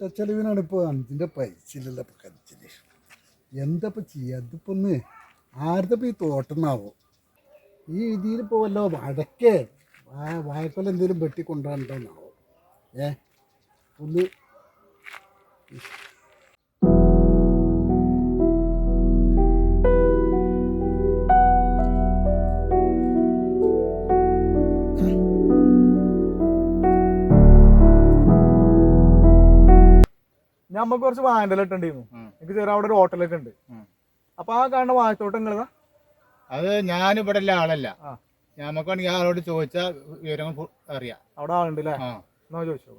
ചെലവിനാണ് ഇപ്പോൾ അഞ്ചിന്റെ പൈസ ഇല്ലല്ലോ ഇപ്പം കഞ്ചിന് എന്താ ഇപ്പം ചെയ്യുക അതിപ്പോൾ ഒന്ന് ആരുടെ ഈ തോട്ടുന്നാവോ ഈ രീതിയിൽ ഇപ്പോൾ വല്ലോ വടക്കേ വാ വായക്കൊല എന്തെങ്കിലും വെട്ടി കൊണ്ടുപോകണ്ടോന്നാവോ ഏ? ഒന്ന് ഞമ്മക്ക് കുറച്ച് വായന്തലിട്ടുണ്ടായിരുന്നു ഉം. എനിക്ക് ചെറിയ അവിടെ ഒരു ഹോട്ടലൊക്കെ ഉണ്ട്. അപ്പൊ ആ കാണുന്ന വാഴത്തോട്ടം നിങ്ങളതാ അത് ഞാനിവിടെ ഉള്ള ആളല്ല. ഞമ്മക്ക് നമുക്ക് വേണമെങ്കിൽ ആളോട് ചോദിച്ചാൽ വിവരങ്ങൾ അറിയാം. അവിടെ ആളുണ്ട് അല്ലേ എന്നാ ചോദിച്ചോ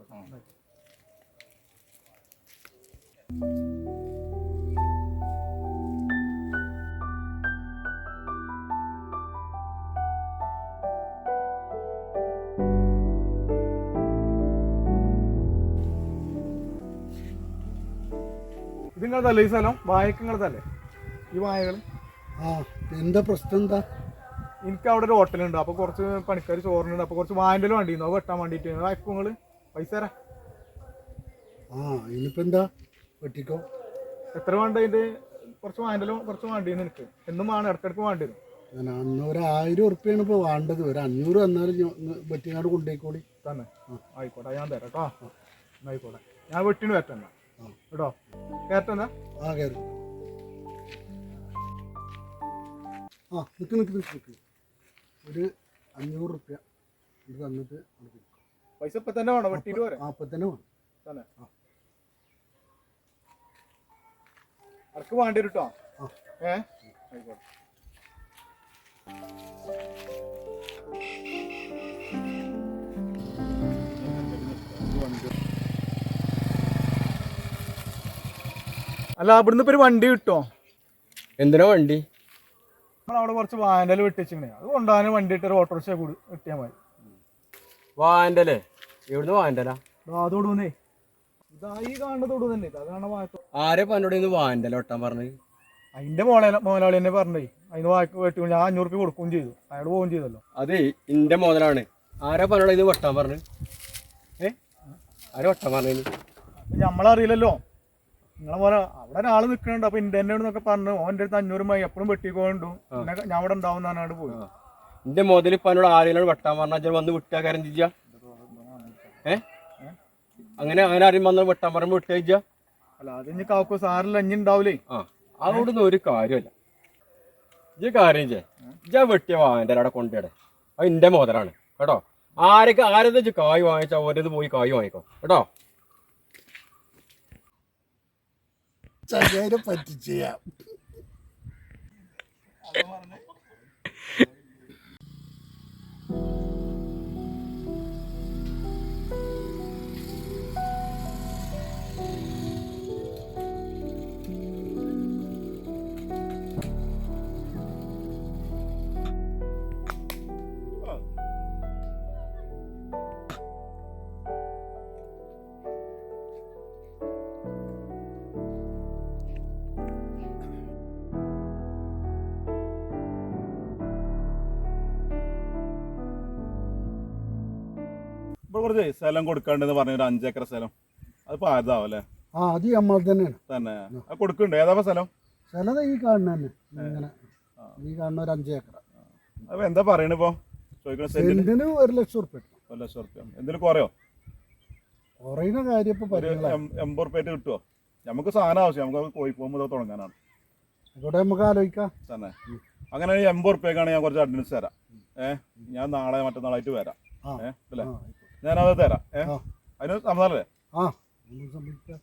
നിങ്ങളതല്ലേ ഈ സ്ഥലം? നിങ്ങളതല്ലേ ഈ വായകൾ? ആ എന്താ പ്രശ്നം എന്താ? എനിക്ക് അവിടെ ഒരു ഹോട്ടലുണ്ട്. അപ്പൊ കുറച്ച് പണിക്കാർ ചോറിനുണ്ട്. അപ്പൊ കുറച്ച് വായന്റെ വണ്ടിയിരുന്നു അത് വെട്ടാൻ വേണ്ടിയിട്ട് അയക്കും നിങ്ങൾ പൈസ തരാം. ആ ഇനിയിപ്പോൾ എന്താ? വെട്ടിക്കോ. എത്ര വേണ്ട ഇത് കുറച്ച് വായന്റെ കുറച്ച് വേണ്ടിയിരുന്നു എനിക്ക്. എന്നും വേണം ഇടക്കിടക്ക് വേണ്ടിയിരുന്നു അന്ന് ഒരു ആയിരം ഉറുപ്പ്യാണ് ഇപ്പോൾ വേണ്ടത്. ഒരു അഞ്ഞൂറ് തന്നാലും വെട്ടിനാട് കൊണ്ടുപോയിക്കോളി തന്നെ. ആയിക്കോട്ടെ ഞാൻ തരാം കേട്ടോ. ആയിക്കോട്ടെ. ഞാൻ വെട്ടിന് വരട്ടെന്ന ആ. കേട്ടോ? കയറ്റെന്നാ ആ കയറി ആ നിൽക്ക് നിൽക്ക് നിൽക്ക് നിൽക്ക് ഒരു അഞ്ഞൂറ് റുപ്യ ഇത് തന്നിട്ട് പൈസ ഇപ്പൊ തന്നെ വേണം? വെട്ടി വരാം. ആ ഇപ്പം തന്നെ വേണം. തന്നെ. അനക്ക് വേണ്ടി വരും കേട്ടോ ആ. ഏ? ആയിക്കോട്ടെ. അല്ല അവിടുന്ന് ഇപ്പൊ ഒരു വണ്ടി കിട്ടോ? എന്തിനാ വണ്ടി? അവിടെ കുറച്ച് വാൻഡൽ വെട്ടിച്ചിങ്ങനെ. അത് കൊണ്ടുപോകാൻ വണ്ടി ഇട്ട് ഒരു ഓട്ടോറിക്ഷ കൂടി കിട്ടിയാൽ മതി. വാൻഡൽ എവിടുന്ന് വാൻഡലാ അതോടുന്നേ ഇതായി ഈ കാണുന്നതോട് തന്നെ വായത്തോ ആരെ പറഞ്ഞു ഇന്ന് വാന്റല ഒട്ടാൻ പറഞ്ഞത് അതിന്റെ മോളെ മോലാളി തന്നെ പറഞ്ഞേ. അതിന് വാക്ക് വെട്ടി ഞാൻ അഞ്ഞൂറ് രൂപ കൊടുക്കുകയും ചെയ്തു. അയാൾ പോവുകയും ചെയ്തല്ലോ. അതെ ഇന്റെ മോതലാണ്. ആരെ പന്നോട് ഇത് വെട്ടാൻ പറഞ്ഞു? ഏ? ആരെ വെട്ടാൻ പറഞ്ഞു നമ്മളറിയില്ലല്ലോ നിങ്ങളെ പോലെ അവിടെ ഒരാൾ നിൽക്കുന്നുണ്ട് അപ്പൊ ഇന്റെ എന്നൊക്കെ പറഞ്ഞു. ഓന്റെ അടുത്ത് അഞ്ഞൂറ് മൈ എപ്പോഴും വെട്ടിക്കൊണ്ടു. ഞാൻ അവിടെ ഉണ്ടാവും എന്നാണ് പോയി. എന്റെ മുതൽ ഇപ്പനോട് ആരെങ്കിലും വെട്ടാൻ പറഞ്ഞാൽ വന്ന് വിട്ടാ കാര്യം ചെയ്യാ? ഏ? അങ്ങനെ അങ്ങനെ ആരും വന്ന് വെട്ടാൻ പറഞ്ഞു വിട്ടാ ചെയ്യാ? അല്ല അത് ഇനി കാക്കു സാറില്ല ഇനി ഉണ്ടാവൂലേ ആ. അതോടൊന്നും ഒരു കാര്യമല്ല ഇജ്ജ് കാര്യം ചെയ്യ. ഇജ്ജാ വെട്ടിയ വാന്റെ അവിടെ കൊണ്ടിടെ അത് എന്റെ മുതലാണ്. കേട്ടോ? ആരൊക്കെ ആരത് ഇജ്ജ് കായ് വാങ്ങിച്ചാ ഓരത് പോയി കായ് വാങ്ങിക്കോ. കേട്ടോ? Cagay na pati. ഇപ്പോൾ കുറച്ച് സ്ഥലം കൊടുക്കാണ്ടെന്ന് പറഞ്ഞ ഒരു അഞ്ചേക്കർ സ്ഥലം. അത് ആരതാവും അല്ലേ ആ അത് നമ്മൾ തന്നെയാണ്. തന്നെ. അത് കൊടുക്കുന്നുണ്ട്. ഏതാ സ്ഥലം? സ്ഥലം ഈ കാണുന്ന തന്നെ. ഇങ്ങനെ. ഈ കാണുന്ന ഒരു അഞ്ചേക്കർ. അപ്പൊ എന്താ പറയണ ചോദിക്കണം ചോദിക്കണ സെന്റിന്. സെന്റിന് ഒരു ലക്ഷം ഉറുപ്പ്യ ഒരു ലക്ഷം റുപ്യ എന്തെങ്കിലും കുറയോ? കുറയുന്ന കാര്യം ഇപ്പൊ എൺപത് റുപ്യായിട്ട് കിട്ടുമോ നമുക്ക് സാധനം ആവശ്യം. നമുക്ക് കോഴി മുതൽ തുടങ്ങാനാണ്. ഇവിടെ നമുക്ക് ആലോചിക്കാം. തന്നെ. അങ്ങനെ എൺപത് റുപ്യക്കാണ് ഞാൻ കുറച്ച് അഡ്വാൻസ് തരാം. ഏഹ് ഞാൻ നാളെ മറ്റന്നാളായിട്ട് വരാം. ഏഹ് അല്ലേ. ഞാനത് തരാം. ഏഹ്. അതിന് ആ. സംഭവിക്കാം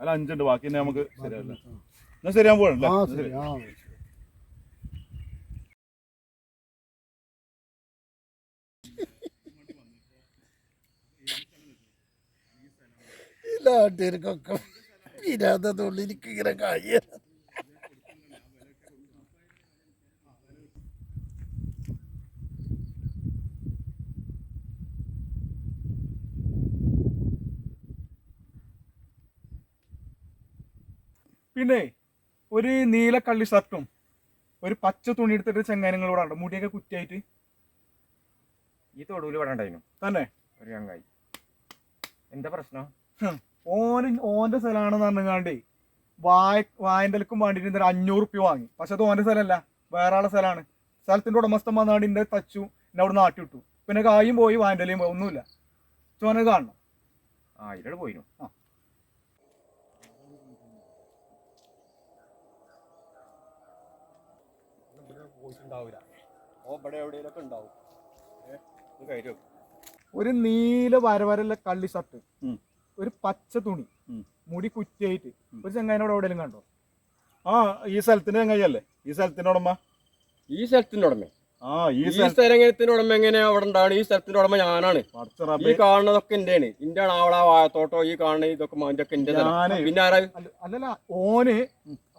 അതിൽ അഞ്ചുണ്ട്. ബാക്കി തന്നെ നമുക്ക് എന്നാ എന്നാൽ ശരി ഞാൻ പോകണല്ലേ ആ ശരി. ശരി. ആ നാട്ടുകാർക്കൊക്കെ ഇങ്ങനെ എനിക്കിങ്ങനെ പിന്നെ ഒരു നീല കള്ളി ഷർട്ടും ഒരു പച്ച തുണി എടുത്തിട്ട് ചെങ്ങാനങ്ങൾ ഇവിടെ ഉണ്ട് മുടിയൊക്കെ കുറ്റിയായിട്ട്. ഈ തൊടുവിൽ ഇവിടെ ഉണ്ടായിരുന്നു തന്നെ? ഒരു ചങ്ങായി. എന്താ പ്രശ്നം? ഓന് ഓന്റെ സ്ഥലമാണെന്ന് പറഞ്ഞാണ്ടേ വായ വായന്തലക്കും വേണ്ടിട്ട് ഇന്നലെ അഞ്ഞൂറ് റുപ്യ വാങ്ങി. പക്ഷെ അത് ഓന്റെ സ്ഥലമല്ല വേറെ ആളെ സ്ഥലമാണ്. സ്ഥലത്തിന്റെ ഉടമസ്ഥൻ വന്നാണ്ട് എന്റെ തച്ചു എന്നെ അവിടെ നാട്ടി വിട്ടു. പിന്നെ കായും പോയി വായന്തലയും പോയി ഒന്നുമില്ല. ചോനെ കാണണം? ആ ഇതിലൂടെ പോയിനു. പോയിട്ടുണ്ടാവൂല ഓ ഇവിടെ എവിടെയൊക്കെ ഉണ്ടാവും. ഏഹ് കയറ്റും ഒരു നീല വരവരല്ല കള്ളി ഷർട്ട് ഒരു പച്ച തുണി മുടി കുറ്റിയായിട്ട് ഒരു ചെങ്ങാനോട് എവിടെയെങ്കിലും കണ്ടോ? ആ ഈ സ്ഥലത്തിന്റെ ചെങ്ങായി അല്ലേ ഈ സ്ഥലത്തിന്റെ ഉടമ? ഈ സ്ഥലത്തിന്റെ ഉടമ. ഈ ഈ സ്ഥലത്തിന്റെ ഉടമ എങ്ങനെയാ അവിടെ ഉണ്ടാണ് ഈ സ്ഥലത്തിന്റെ ഉടമ ഞാനാണ്. ഈ കാണുന്നതൊക്കെ എന്റെയാണ് എന്റെ ആണ് അവിടെ ആ വാഴത്തോട്ടോ ഈ കാണുന്ന ഇതൊക്കെ മാഞ്ചൊക്കെ എന്റെ പിന്നെ ആരാ? അല്ലല്ല ഓന്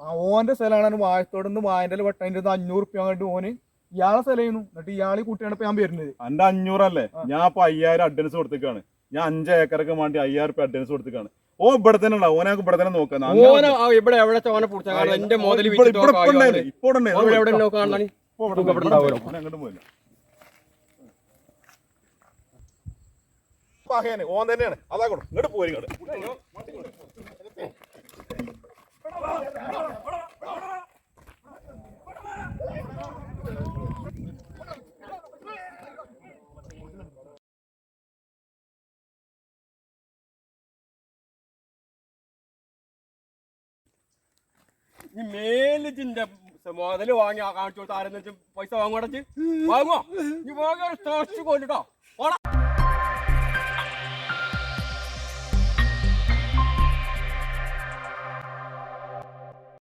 ആ ഓന്റെ സ്ഥലമാണ് വായത്തോട് നിന്ന് വായന്റെ വെട്ടതിന്റെ അഞ്ഞൂറ് റുപ്യ കണ്ട് ഓന് ഇയാളെ സ്ഥലം ചെയ്യുന്നു എന്നിട്ട് ഇയാളെ കൂട്ടിയാണ് ഇപ്പൊ ഞാൻ വരുന്നത്. എന്റെ അഞ്ഞൂറല്ലേ? ഞാൻ ഇപ്പൊ അയ്യായിരം അഡ്വാൻസ് കൊടുത്തേക്കാണ്. ഞാൻ അഞ്ച് ഏക്കറൊക്കെ വേണ്ടി അയ്യായിരം റുപ്യ അഡ്വാൻസ് കൊടുത്തേക്കാണ്. ഓ ഇവിടെ തന്നെ ഉണ്ടാവും ഓനെ ഇവിടെ തന്നെ നോക്കാം ആ ഇവിടെ എവിടെ ചോന പിടിച്ചാൽ എന്റെ മുതൽ ഇവിടെ ഇവിടെ ഇപ്പൊ ഇവിടെ ഇവിടെ ഇവിടെ പഹയന്, ഓൻ തന്നെയാണ്. അതാ കൊടു. ഇങ്ങോട്ട് പോരി ഇങ്ങോട്ട് ഈ മുതൽ വാങ്ങി കാണിച്ചു കൊടുത്ത ആരെന്ന് വെച്ചാൽ പൈസ വാങ്ങുവാടച്ച് വാങ്ങോ നീ വാങ്ങാൻ കൊണ്ടിട്ടോ